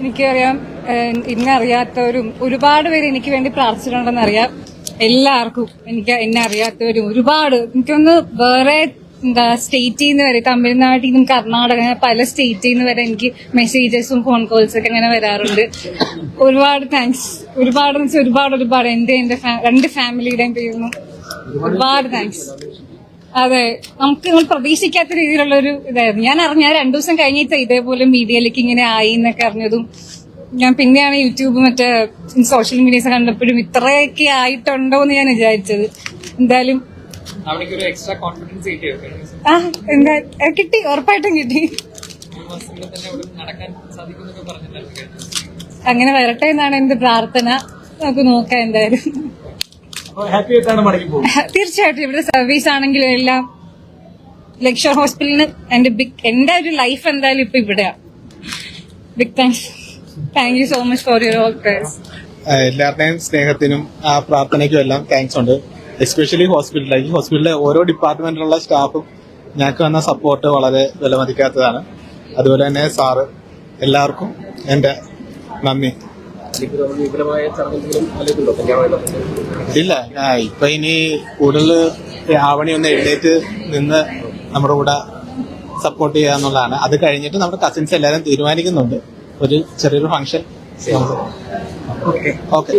എനിക്കറിയാം എന്നെ അറിയാത്തവരും ഒരുപാട് പേര് എനിക്ക് വേണ്ടി പ്രാർത്ഥിച്ചിട്ടുണ്ടെന്ന് അറിയാം എല്ലാവർക്കും എനിക്ക് എന്നെ അറിയാത്തവരും ഒരുപാട്. എനിക്കൊന്ന് വേറെ എന്താ സ്റ്റേറ്റിൽ നിന്ന് വരെ തമിഴ്നാട്ടിൽ നിന്നും കർണാടക പല സ്റ്റേറ്റിൽ നിന്ന് വരെ എനിക്ക് മെസ്സേജസും ഫോൺ കോൾസ് ഒക്കെ അങ്ങനെ വരാറുണ്ട്. ഒരുപാട് താങ്ക്സ് ഒരുപാട് ഒരുപാട്. ഒരുപാട് എന്റെ എന്റെ രണ്ട് ഫാമിലിയുടെയും പേരുന്നു ഒരുപാട് താങ്ക്സ് അതെ നമുക്ക് നമ്മൾ പ്രതീക്ഷിക്കാത്ത രീതിയിലുള്ള ഒരു ഇതായിരുന്നു. ഞാൻ അറിഞ്ഞ രണ്ടു ദിവസം കഴിഞ്ഞിട്ട് ഇതേപോലെ മീഡിയയിലേക്ക് ഇങ്ങനെ ആയി എന്നൊക്കെ അറിഞ്ഞതും ഞാൻ പിന്നെയാണ് യൂട്യൂബ് മറ്റേ സോഷ്യൽ മീഡിയസ് കണ്ടപ്പോഴും ഇത്രയൊക്കെ ആയിട്ടുണ്ടോ എന്ന് ഞാൻ വിചാരിച്ചത്. എന്തായാലും ആ എന്താ കിട്ടി ഉറപ്പായിട്ടും കിട്ടി. അങ്ങനെ വരട്ടെ എന്നാണ് എന്റെ പ്രാർത്ഥന. നമുക്ക് നോക്കാം എന്തായാലും. തീർച്ചയായിട്ടും ഇവിടെ സർവീസ് ആണെങ്കിലും എല്ലാം ലക്ഷർ ഹോസ്പിറ്റലിന് എന്റെ ബിഗ് എന്റെ ഒരു ലൈഫ് എന്തായാലും ഇപ്പൊ ഇവിടെയാണ് big thanks thank you so much for your all prayers എല്ലാവരുടെയും സ്നേഹത്തിനും ആ പ്രാർത്ഥനയ്ക്കും എല്ലാം താങ്ക്സ് ഉണ്ട്. എസ്പെഷ്യലി ഹോസ്പിറ്റലിലേക്ക് ഹോസ്പിറ്റലിലെ ഓരോ ഡിപ്പാർട്ട്മെന്റിലുള്ള സ്റ്റാഫും ഞങ്ങൾക്ക് വന്ന സപ്പോർട്ട് വളരെ വിലമതിക്കാത്തതാണ്. അതുപോലെ തന്നെ സാറ് എല്ലാവർക്കും എന്റെ നന്ദി. വിപുലമായ ചടങ്ങെങ്കിലും ഇല്ല ഇപ്പൊ ഇനി കൂടുതൽ ആവണി ഒന്ന് എഴുന്നേറ്റ് നിന്ന് നമ്മുടെ കൂടെ സപ്പോർട്ട് ചെയ്യുക എന്നുള്ളതാണ്. അത് കഴിഞ്ഞിട്ട് നമ്മുടെ കസിൻസ് എല്ലാവരും തീരുമാനിക്കുന്നുണ്ട്. ഒരു ചെറിയൊരു ഫംഗ്ഷൻ ഓക്കെ